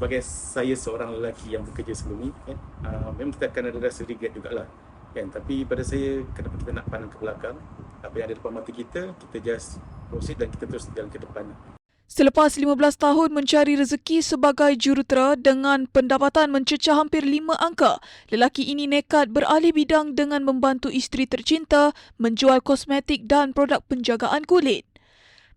sebagai saya seorang lelaki yang bekerja sebelum ni kan, uh, memang kita akan ada rasa regret jugalah kan tapi pada saya kenapa kita nak pandang ke belakang apa yang ada depan mata kita kita just proceed dan kita terus jalan ke depan Selepas 15 tahun mencari rezeki sebagai jurutera dengan pendapatan mencecah hampir 5 angka, lelaki ini nekat beralih bidang dengan membantu isteri tercinta menjual kosmetik dan produk penjagaan kulit.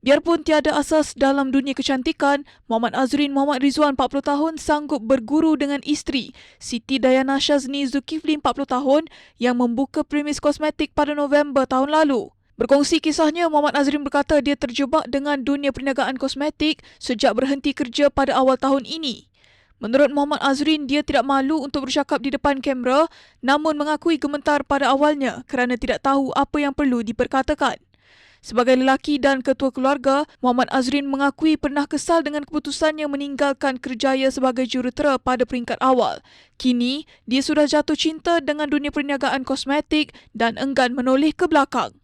Biarpun tiada asas dalam dunia kecantikan, Muhammad Azrin Muhammad Rizwan 40 tahun sanggup berguru dengan isteri Siti Dayana Shazni Zulkifli 40 tahun yang membuka premis kosmetik pada November tahun lalu. Berkongsi kisahnya, Muhammad Azrin berkata dia terjebak dengan dunia perniagaan kosmetik sejak berhenti kerja pada awal tahun ini. Menurut Muhammad Azrin, dia tidak malu untuk bercakap di depan kamera namun mengakui gemetar pada awalnya kerana tidak tahu apa yang perlu diperkatakan. Sebagai lelaki dan ketua keluarga, Muhammad Azrin mengakui pernah kesal dengan keputusannya meninggalkan kerjaya sebagai jurutera pada peringkat awal. Kini, dia sudah jatuh cinta dengan dunia perniagaan kosmetik dan enggan menoleh ke belakang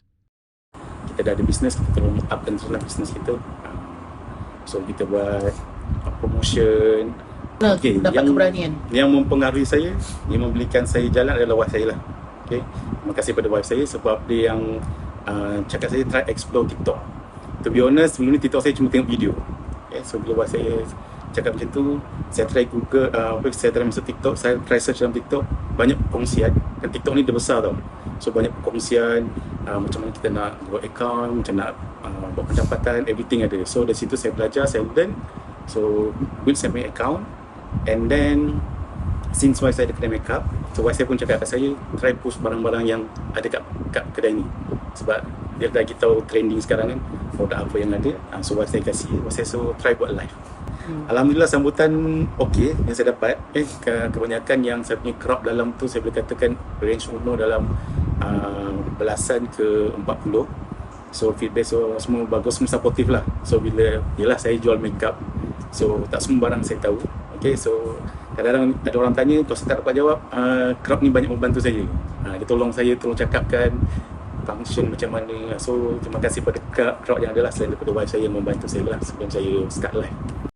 kita dah ada bisnes kita tolong up dan teruslah bisnes kita so kita buat promotion Nah, Okey, dapat yang- keberanian. yang mempengaruhi saya yang membelikan saya jalan adalah wife saya lah okay. terima kasih pada wife saya sebab dia yang uh, cakap saya try explore TikTok. To be honest sebelum ni TikTok saya cuma tengok video. Okay. so bila wife saya cakap macam tu saya try Google uh, saya try masuk TikTok saya try search dalam TikTok banyak perkongsian. Dan TikTok ni dia besar tau. So banyak perkongsian uh, macam mana kita nak buat account macam nak uh, buat pendapatan everything ada. So dari situ saya belajar saya learn. So build saya punya account. And then since wife saya ada kedai makeup so wife saya pun cakap kat saya try post barang-barang yang ada kat, kat kedai ni sebab dia lagi tahu trending sekarang kan produk apa yang ada uh, so saya kasih wife saya so try buat live. Hmm. Alhamdulillah sambutan okey yang saya dapat eh ke, kebanyakan yang saya punya crop dalam tu saya boleh katakan range umur dalam uh, belasan ke 40 so feedback so semua bagus semua supportive lah. So bila yelah saya jual makeup so tak semua barang saya tahu okay so kadang-kadang ada orang tanya kalau saya tak dapat jawab uh, crowd ni banyak membantu saya. Uh, dia tolong saya tolong cakapkan function macam mana. So terima kasih pada crowd yang adalah selain daripada wife saya membantu saya lah. Sebelum saya start live